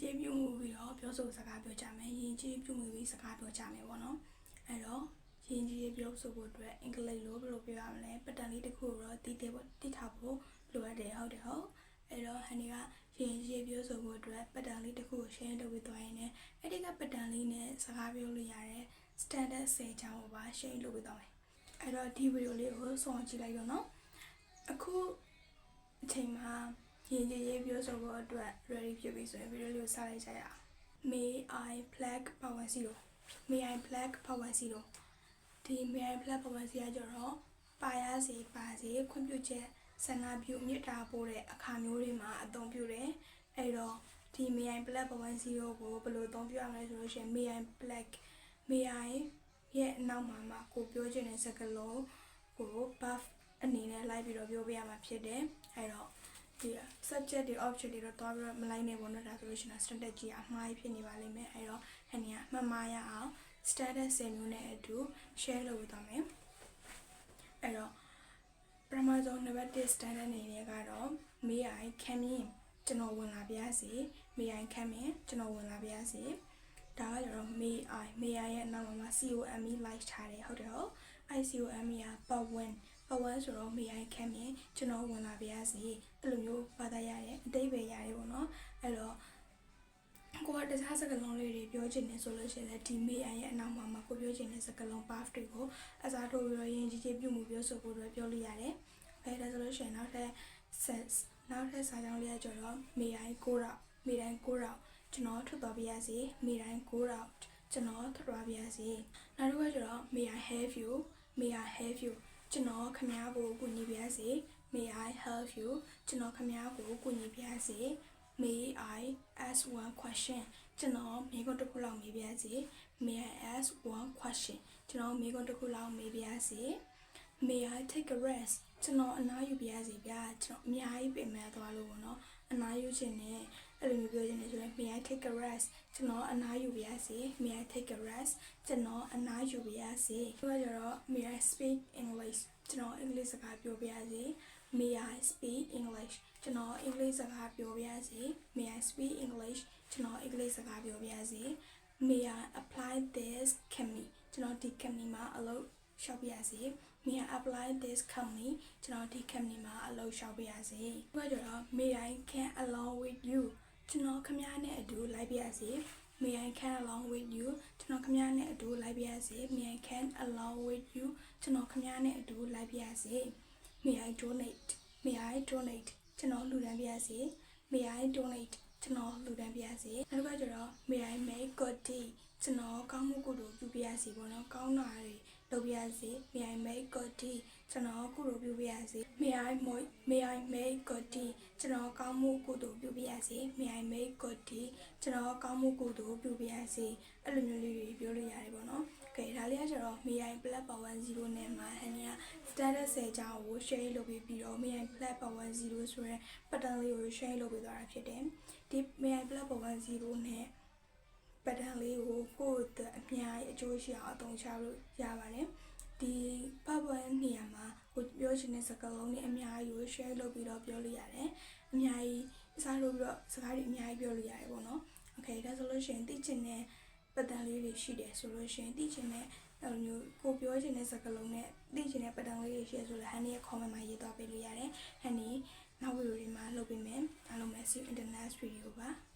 ကျေးပြုမှုပြီးတော့ပြောဆိုစကားပြောကြမယ်ယဉ်ကျေးပြုမှုပြီးစကားပြောကြမယ်ပေါ့နော်အဲ့တော့ယဉ်ကျေးပြောဆိုဖို့အတွက်အင်္ဂလိပ်လိုဘယ်လိုပြောရမလဲပတ်တန်လေးတစ်ခုကိုတော့တည်တည်ဖို့တည်ထားဖို့လိုအပ်တယ်ဟုတ်တယ်ဟုတ်အဲ့တော့ဟန်ဒီကယဉ်ကျေးပြောဆိုဖို့အတွက်ပတ်တန်လေးတစ်ခုကို share လုပ်ပြီးသွားရင်လည်းအဲ့ဒီကပတ်တန်လေးနဲ့စကားပြောလို့ရတဲ့ standard 10ချောင်းကိုပါ share လုပ်ပြီးသွားမယ်အဲ့တော့ဒီဗီဒီယိုလေးကိုဆုံးအောင်ကြည့်လိုက်တော့နော်အခုအချိန်မှာ ရင်ကျေးရေးပြောဆိုဖို့အတွက် ready ဖြစ်ပြီဆိုရင်ဗီဒီယိုလေးကိုစလိုက်ကြရအောင် May I black power zero May I black power zero ဒီ May I black power zero ကျတော့ပါရစီပါစီခွင့်ပြုချက်ဆန္ဒပြုမြစ်တာပို့တဲ့အခါမျိုးတွေမှာအသုံးပြုတယ်အဲ့တော့ဒီ May I black power zero ကိုဘယ်လိုအသုံးပြုရမလဲဆိုလို့ရှိရင် May I black May I ရဲ့အနောက်မှာမှာကိုပြောချင်တဲ့စကားလုံးကို buff အနေနဲ့လိုက်ပြီးတော့ပြောပြရမှာဖြစ်တယ်အဲ့တော့ ဒီ subject တွေ object တွေတော့တွားပြီးတော့မလိုက်နဲ့ပေါ့နော်ဒါဆိုလို့ရှိရင် strategy အမှားကြီးဖြစ်နေပါလိမ့်မယ်အဲတော့ဟန်နီကအမှတ်မှားရအောင် status 10မျိုးနဲ့အတူ share လုပ်ပေးသွားမယ်အဲတော့ပထမဆုံး number 1 standard အနေနဲ့ကတော့ may i come in ကျွန်တော်ဝင်လာပါရစေ may i come in ကျွန်တော်ဝင်လာပါရစေဒါကကျတော့ may i may i ရဲ့အနောက်မှာ come live ထားတယ်ဟုတ်တယ်ဟုတ် icome ကပတ်ဝန်း ပတ်ဝန်းဆိုတော့ may i come in ကျွန်တော်ဝင်လာပါရစေအဲ့လိုမျိုးဘာသာရတယ်အတိတ်ပဲရတယ်ပေါ့နော်အဲ့တော့ကိုကတခြားစကားလုံးလေးတွေပြောချင်တယ်ဆိုလို့ရှိရင်လည်းဒီ may i ရဲ့အနောက်မှာမှာကိုပြောချင်တဲ့စကားလုံး buff တွေကိုအစားထိုးပြီးတော့ယဉ်ကျေးကျေးပြုမှုပြောဆိုဖို့အတွက်ပြောလို့ရတယ်အဲဒါဆိုလို့ရှိရင်နောက်ထပ် sense နောက်ထပ်စာကြောင်းလေးကကျတော့ may i go out may i go out ကျွန်တော်ထွက်သွားပါရစေ may i go out ကျွန်တော်ထွက်သွားပါရစေနောက်တစ်ခုကကျတော့ may i have you may i have you ကျွန်တော်ခမားကိုကူညီပါရစေ may i help you ကျွန်တော်ခမားကိုကူညီပါရစေ may i ask one question ကျွန်တော်မိကုန်းတစ်ခုလောက်မေးပါရစေ may i ask one question ကျွန်တော်မိကုန်းတစ်ခုလောက်မေးပါရစေ may i take a rest ကျွန်တော်အနားယူပါရစေဗျာကျွန်တော်အများကြီးပြင်မဲ့သွားလို့ပေါ့နော် အနားယူခြင်းနဲ့အဲ့လိုမျိုးပြောခြင်းနဲ့ဆိုရင် may i take a rest ကျွန်တော်အနားယူပါရစေ may i take a rest ကျွန်တော်အနားယူပါရစေပြောကြတော့ may i speak english ကျွန်တော်အင်္ဂလိပ်စကားပြောပါရစေ may i speak english ကျွန်တော်အင်္ဂလိပ်စကားပြောပါရစေ may i speak english ကျွန်တော်အင်္ဂလိပ်စကားပြောပါရစေ may i apply this company ကျွန်တော်ဒီ company မှာအလုပ် ရှောက်ပါရစေ may i apply this company ကျွန်တော်ဒီ company မှာအလုပ်ရှောက်ပါရစေပြောကြတော့ may i can along with you ကျွန်တော်ခမရနဲ့အတူလိုက်ပါရစေ may i can along with you ကျွန်တော်ခမရနဲ့အတူလိုက်ပါရစေ may i can along with you ကျွန်တော်ခမရနဲ့အတူလိုက်ပါရစေ may i donate may i donate ကျွန်တော်လှူဒန်းပါရစေ may i donate ကျွန်တော်လှူဒန်းပါရစေနောက်ကကျတော့ may i make good deed ကျွန်တော်ကောင်းမှုကုသိုလ်ပြုပါရစေပေါ့နော်ကောင်းတာတွေ လုပ်ပါရစေ may i make good deed ကျွန်တော်ကုသိုလ်ပြုပါရစေ may i mo- may i make good deed ကျွန်တော်ကောင်းမှုကုသိုလ်ပြုပါရစေ may i make good deed ကျွန်တော်ကောင်းမှုကုသိုလ်ပြုပါရစေအဲ့လိုမျိုးလေးတွေပြောလို့ရတယ်ပေါ့နော်ကဲဒါလေးကကျတော့ may i black power 0နဲ့မှာဟန်နီက status 10ကြောင်းကို share လုပ်ပြီးပြီးတော့ may i black power 0ဆိုရဲ pattern လေးကို share လုပ်ပေးသွားတာဖြစ်တယ်ဒီ may i black power 0နဲ့ ပတ်တန်လေးကိုကိုယ့်အတွက်အများကြီးအကျိုးရှိအောင်အသုံးချလို့ရပါတယ်ဒီပတ်ပွန်းနေရာမှာကိုပြောချင်တဲ့စကားလုံးတွေအများကြီးကို share လုပ်ပြီးတော့ပြောလို့ရတယ်အများကြီးစားလို့ပြီးတော့စကားတွေအများကြီးပြောလို့ရတယ်ပေါ့နော် okay ဒါဆိုလို့ရှိရင်သိချင်တဲ့ပတ်တန်လေးတွေရှိတယ်ဆိုလို့ရှိရင်သိချင်တဲ့အဲ့လိုမျိုးကိုပြောချင်တဲ့စကားလုံးနဲ့သိချင်တဲ့ပတ်တန်လေးတွေရှိရဆိုလည်းဟန်နီရဲ့ comment မှာရေးသွားပေးလို့ရတယ်ဟန်နီနောက်ဗီဒီယိုတွေမှာလုပ်ပေးမယ်အားလုံးပဲ see you in the next video ပါ